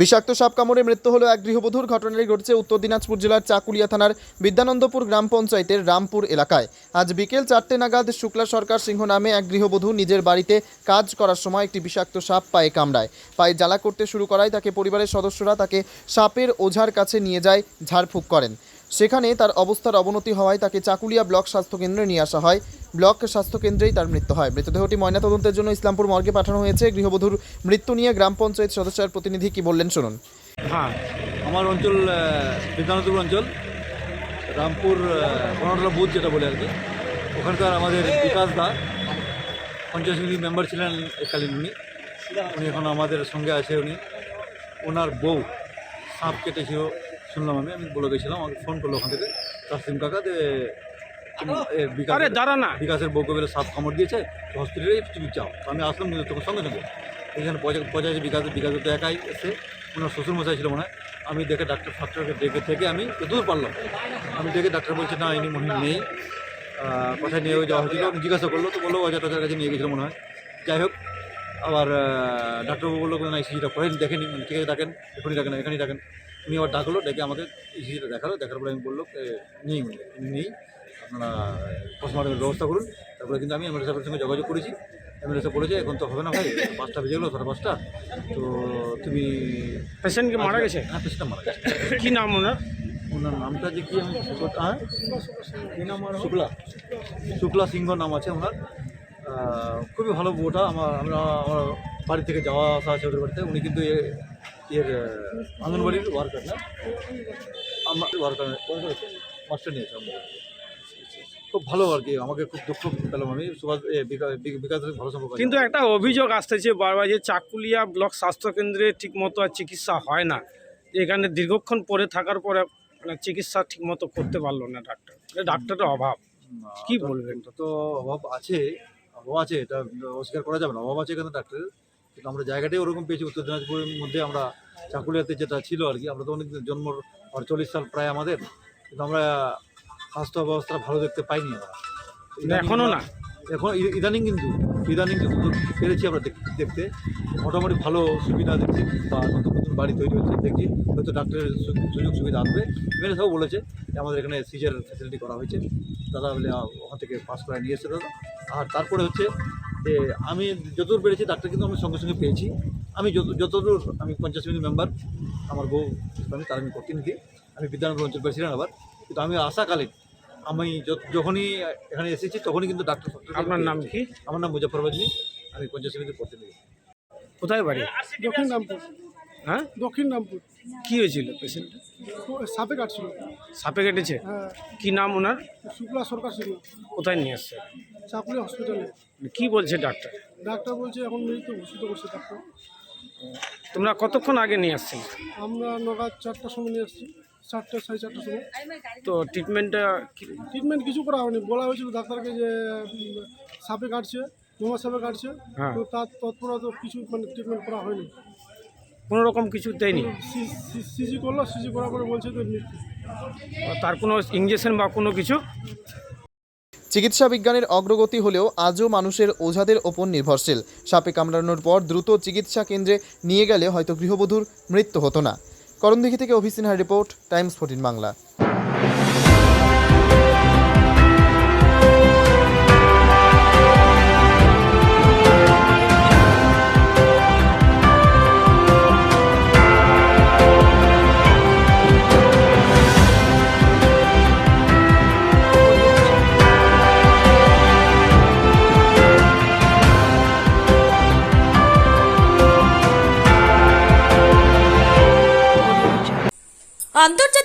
বিষাক্ত সাপ কামড়ে মৃত্যু হলো এক গৃহবধূর ঘটনাটি ঘটেছে উত্তর দিনাজপুর জেলার চাকুলিয়া থানার বিদ্যানন্দপুর গ্রাম পঞ্চায়েতের রামপুর এলাকায়। আজ বিকেল চারটে নাগাদ শুক্লা সরকার সিংহ নামে এক গৃহবধূ নিজের বাড়িতে কাজ করার সময় একটি বিষাক্ত সাপ পায়ে কামড়ায়। পায়ে জ্বালা করতে শুরু করায় তাকে পরিবারের সদস্যরা তাকে সাপের ওঝার কাছে নিয়ে যায়, ঝাড়ফুঁক করেন। সেখানে তার অবস্থার অবনতি হওয়ায় তাকে চাকুলিয়া ব্লক স্বাস্থ্যকেন্দ্রে নিয়ে আসা হয়। ব্লক স্বাস্থ্যকেন্দ্রেই তার মৃত্যু হয়। মৃতদেহটি ময়নাতদন্তের জন্য ইসলামপুর মর্গে পাঠানো হয়েছে। গৃহবধূর মৃত্যু নিয়ে গ্রাম পঞ্চায়েত সদস্যের প্রতিনিধি কি বললেন, শুনুন। হ্যাঁ আমার অঞ্চল বিধানপুর অঞ্চল, রামপুর পনেরোটা বুথ যেটা বলে আর কি। ওখানকার আমাদের বিকাশ দা, পঞ্চায়েত সমিতির মেম্বার ছিলেন এককালীন উনি। উনি এখন আমাদের সঙ্গে আছে উনি। ওনার বউ, সাপ কেটেছিল। শুনলাম আমি আমি বলে গেছিলাম আমাকে ফোন করল ওখান থেকে। তাসলিম কাকা যে আরে দাঁড়া না। বিকাশের বউকে বেলে সাপ কামড় দিয়েছে হসপিটালে তুমি যাও। আমি আসলাম কিন্তু তখন সঙ্গে সঙ্গে। এখানে পৌঁছা- পৌঁছাচ্ছে বিকাশ বিকাশ তো একাই এসে ওনার শ্বশুর মশাই ছিল মনে হয়। আমি দেখে ডাক্তার ফাক্তারকে ডেকে থেকে আমি দূর পারলাম। আমি দেখে ডাক্তার বলছে না ইনি মনে নেই। কোথায় নিয়ে যাওয়া হয়েছিল আমি জিজ্ঞাসা করল তো বলল অজয় টজার কাছে নিয়ে গেছিল মনে হয়। যাই হোক আবার ডাক্তারবাবু বলল না ইসিজিটা করেন দেখেনি। ঠিক আছে ডাকেন এখনই ডাকেন এখানেই ডাকেন উনি আবার ডাকলো ডেকে আমাকে ইসিজিটা দেখাল দেখার পরে আমি বলল এ, নেই নেই। আপনারা পোস্টমর্টমের ব্যবস্থা করুন। তারপরে কিন্তু আমি এমএলএ সাহেবের সঙ্গে যোগাযোগ করেছি। এমএলএ সাহেব বলেছে এখন তো হবে না ভাই পাঁচটা বেজে গেলো সাড়ে পাঁচটা। তো তুমি পেশেন্টকে মারা গেছে? হ্যাঁ পেশেন্টটা মারা গেছে। কী নাম ওনার? ওনার নামটা যে কি আমি হ্যাঁ? কি নাম শুক্লা। শুক্লা সিংহ নাম আছে ওনার। খুবই ভালো বউটা। আমার আমরা আমার বাড়ি থেকে যাওয়া আসা আছে ওদের বাড়িতে। উনি কিন্তু এ- এর আহ, আঙ্গনবাড়ির ওয়ার্কার না? আমার ওয়ার্কার মাস্টার নিয়েছে আমরা খুব ভালো আর কি আমাকে খুব দুঃখ পেলাম আমি। সুভাষ এ, বিকাশের ভালো সম্পর্ক কিন্তু একটা অভিযোগ আসতেছে বারবার যে চাকুলিয়া ব্লক স্বাস্থ্যকেন্দ্রে ঠিকমতো আর চিকিৎসা হয় না। এখানে দীর্ঘক্ষণ পরে থাকার পরে মানে চিকিৎসা ঠিকমতো করতে পারল না ডাক্তার। ডাক্তারের অভাব। কি বলবেন? তো অভাব আছে অভাব আছে এটা অস্বীকার করা যাবে না। অভাব আছে এখানে ডাক্তারের? কিন্তু আমরা জায়গাটাই ওরকম পেয়েছি উত্তর দিনাজপুরের মধ্যে আমরা চাকুলিয়াতে যেটা ছিল আর কি আমরা তো অনেক জন্ম চল্লিশ সাল প্রায় আমাদের কিন্তু আমরা স্বাস্থ্য ব্যবস্থা ভালো দেখতে পাইনি আমরা। এখনও না? এখন ইদানিং কিন্তু ইদানিং কিন্তু পেরেছি আমরা দেখ- দেখতে। মোটামুটি ভালো সুবিধা দেখছি বা নতুন নতুন বাড়ি তৈরি হচ্ছে দেখছি হয়তো ডাক্তারের সুযোগ সুবিধা আসবে। এমএলএ সব বলেছে যে আমাদের এখানে সিজার ফ্যাসিলিটি করা হয়েছে। দাদা বলে ওখান থেকে পাস করে নিয়ে এসেছে দাদা। আর তারপরে হচ্ছে আমি যতদূর পেরেছি ডাক্তার কিন্তু আমি সঙ্গে সঙ্গে পেয়েছি। আমি যত যতদূর আমি পঞ্চাশ মিনিট মেম্বার আমার বউ আমি তার আমি প্রতিনিধি আমি বিদ্যানগর অঞ্চল প্রেসিডেন্ট আবার। কিন্তু আমি আশাকালীন আমি যখনই এখানে এসেছি তখনই কিন্তু ডাক্তার আপনার নাম। কি? আমার নাম মুজাফর বাজনি আমি পঞ্চাশ সমিতির প্রতিনিধি। কোথায় বাড়ি? দক্ষিণ রামপুর। হ্যাঁ? দক্ষিণ রামপুর। কী হয়েছিল পেশেন্ট সাপে কাটছিল। সাপে কেটেছে? হ্যাঁ। কি নাম ওনার? শুক্লা সরকার ছিল কোথায় নিয়ে আসছে? চাকুলি হসপিটালে কি বলছে ডাক্তার ডাক্তার বলছে এখন মৃত্যু ঘোষিত করছে ডাক্তার তোমরা কতক্ষণ আগে নিয়ে আসছেন আমরা নগাদ চারটার সময় নিয়ে আসছি চারটে সাড়ে চারটার সময়। তো ট্রিটমেন্টটা ট্রিটমেন্ট কিছু করা হয়নি। বলা হয়েছিল ডাক্তারকে যে সাপে কাটছে বোমা সাপে কাটছে। হ্যাঁ। তো তার তৎপরতা তো কিছু মানে ট্রিটমেন্ট করা হয়নি। কোনো রকম কিছু দেয়নি? সিজি করল সিজি করার পরে বলছে মৃত্যু তার কোনো ইঞ্জেকশন বা কোনো কিছু? চিকিৎসা বিজ্ঞানের অগ্রগতি হলেও আজও মানুষের ওঝাদের ওপর নির্ভরশীল। সাপে কামড়ানোর পর দ্রুত চিকিৎসা কেন্দ্রে নিয়ে গেলে হয়তো গৃহবধূর মৃত্যু হতো না। করণদিঘি থেকে অভিসিনহার রিপোর্ট, টাইমস ফোর্টিন বাংলা। আন্তর্জাতিক